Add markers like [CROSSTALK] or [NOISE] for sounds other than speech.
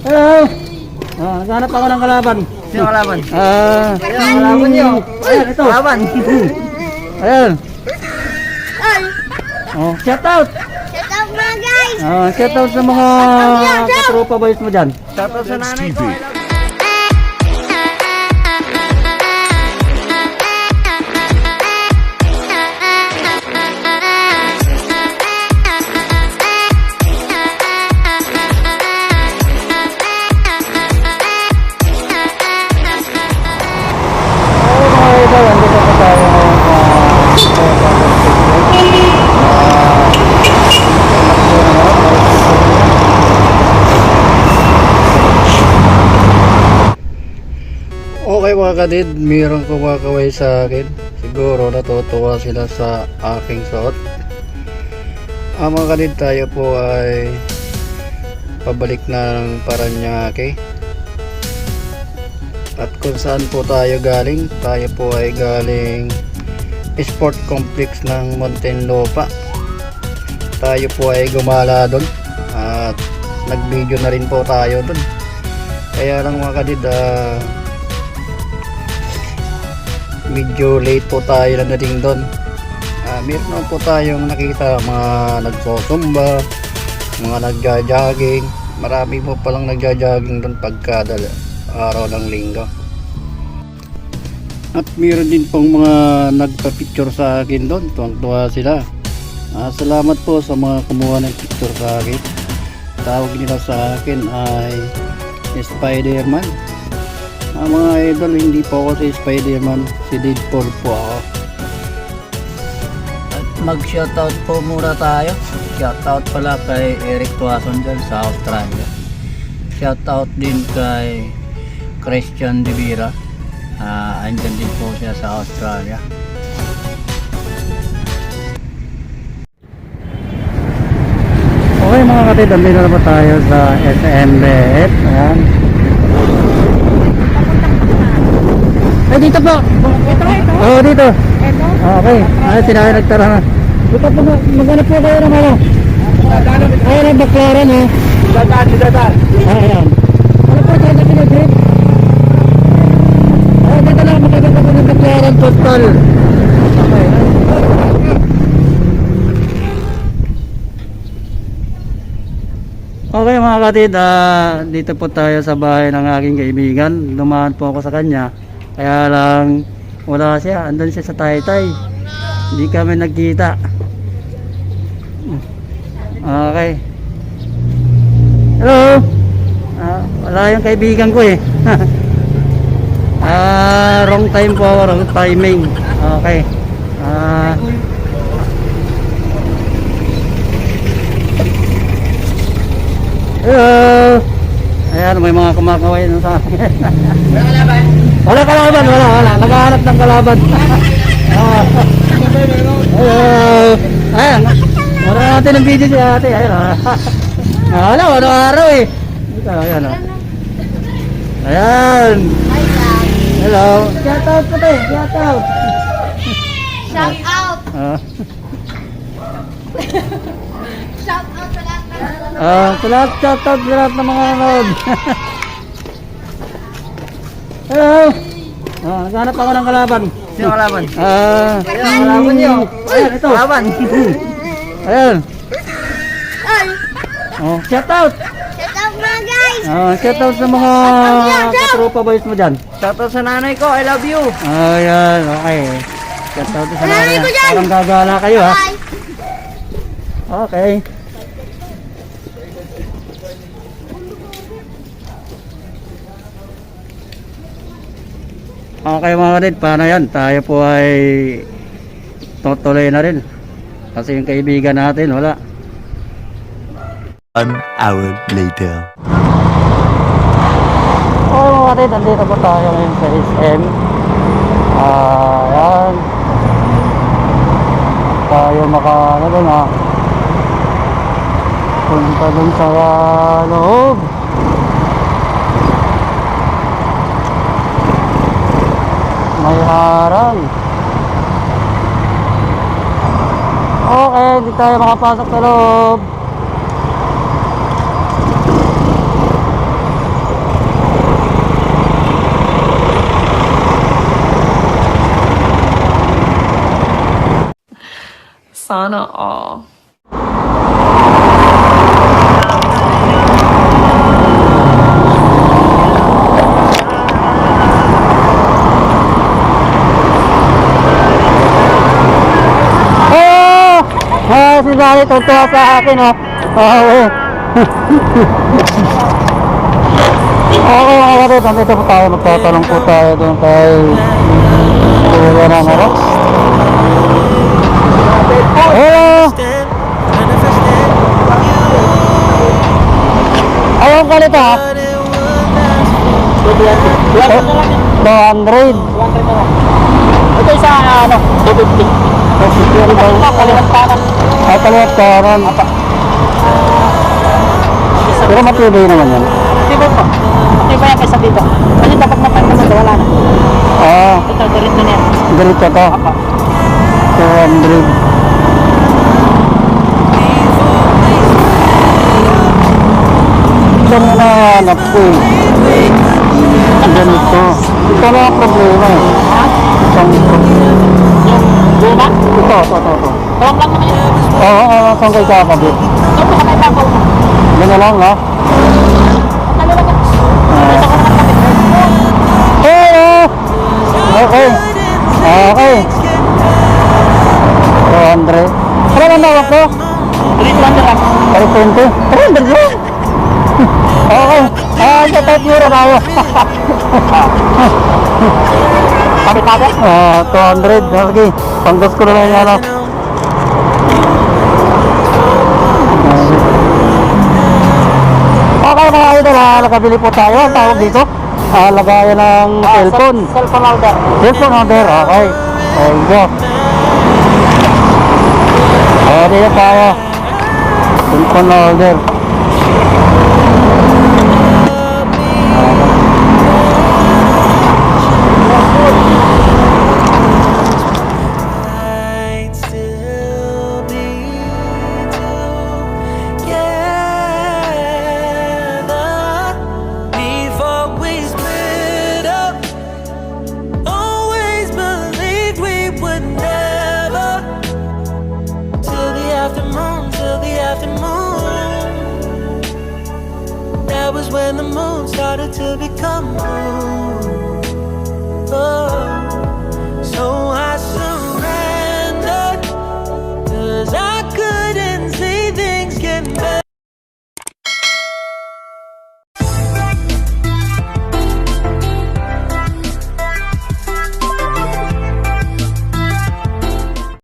Hello! Ah, naghanap ako ng kalaban. Sino kalaban? Ah, Ayan, kalaban niyo. Ayan, ito. Kalaban. [LAUGHS] Ayan. Ay, Oh, shout out. shout out mga guys! Ah, shout out sa mga katropa boys mo dyan. Shoutout sa nanay ko. Okay mga kadid, mayroong kumakaway sa akin. Siguro natutuwa sila sa aking suot. Ang mga kadid tayo po ay pabalik na ng Paranaque. At kung saan po tayo galing, tayo po ay galing Sport Complex ng Muntinlupa. Tayo po ay gumala doon at nag-video na rin po tayo doon. Kaya lang mga kadid, ah, medyo late po tayo na dating doon. Ah, meron po tayong nakita mga nagsosumba, mga nagja-jogging. Marami po palang nagja-jogging doon pagka araw ng linggo. At meron din pong mga nagpa-picture sa akin doon. Tuwang-tuwa sila. Ah, salamat po sa mga kumuha ng picture sa akin. Tawag nila sa akin ay Spider-Man. Ah, mga idol, hindi po ako si Spider-Man. Si Deadpool po ako. At mag-shoutout po muna tayo. Shoutout pala kay Eric Tuason dyan sa Australia. Shoutout din kay Christian De Vera. Ah, andyan din po siya sa Australia. Okay mga kapatid, andito na po tayo sa SM Leet. Ayan. Dito po. Ito, ito. Oo, dito. Ito. Okay. Ay, sinabi nagtara na. Dito po, mag- maghanap po kayo ng ano. Ayan ang baklaran ha. Dadaan, dadaan. Ah, ayan. Ano po dyan na pinag-grip? Oh, dito lang makikita po ng baklaran postal. Okay. Okay mga katid, ah, dito po tayo sa bahay ng aking kaibigan. Dumaan po ako sa kanya. Kaya lang wala siya. Andun siya sa taytay. Hindi kami nagkita. Okay. Hello. Ah, wala yung kaibigan ko eh. [LAUGHS] Ah, wrong time po wrong timing. Okay. Ah, Hello! Ayan, may mga kumakaway na sa akin. wala kalaban, wala, wala. Naghahanap ng kalaban. Ah. Hello! Ayan, wala natin ng video si ate. Ayan, ah. Ah, Wala, wala araw eh. Ito, ayan, ah. Ayan. Hello. Shout out po tayo, shout out. Shout out. Ah, [LAUGHS] Shout out ah, sa lahat, shout out lahat ng mga nanood. [LAUGHS] Hello. Ah, naghanap ako ng kalaban. Sino kalaban? Ah, Ayan, kalaban niyo. [LAUGHS] Ayan, ito. Kalaban. [LAUGHS] Ayan. Ay, Oh, shout out. shout out mga guys! Ah, shout out sa mga katropa boys mo dyan. Shoutout sa nanay ko. I love you. Ayan, okay. Shout out sa Nanay. Parang gagala kayo ha. Okay. Okay mga kadid, paano yan? Tayo po ay tutuloy na rin. Kasi yung kaibigan natin, wala. One hour later. Okay mga kadid, andito po tayo ngayon sa SM. Ah, yan. Tayo maka, ano ha? Punta dun sa loob. may aral okay hindi tayo makapasok sa loob Sana all. Sally tutuwa sa akin, oh. Oo, eh. Oo, mga kapatid, nandito po tayo. Magtatanong po tayo doon kay Kuya ano. Hello! Ayaw ka nito, ha? 200. Ito isa ano, 250. 250 ba? Kaliwat kanan. Ah, kaliwat kanan. Pero matibay naman yan. Matibay po. Matibay yan kaysa dito. Kasi dapat matanggal na wala na. Ah, Ito, diretso na yan. ganito to. 200. Ito na nahanap ko eh. Ganito. Ito na ang problema eh. Luma, Ito, ito, ito, ito. tawag lang naman yan. Oo, oo, saan kayo kakabit? Ito sakay pa ako. Ganun lang, no? Ano lang yan? Ito ko naman kami. Hey, oh! Okay. Okay. 200. Ano ang nawak ko? Diretso lang lang. 320. 300 lang. Okay. Ah, sa type euro na [LAUGHS] Sabi pa Ah, 200. Okay. Panggas ko na lang yan. ah. Okay mga idol, ah, nakabili po tayo. Ang tawag dito? Ah, lagayan ng cellphone. Cellphone holder. Cellphone order, okay. There you go. Oh, dito tayo. Cellphone order. The moon started to become blue.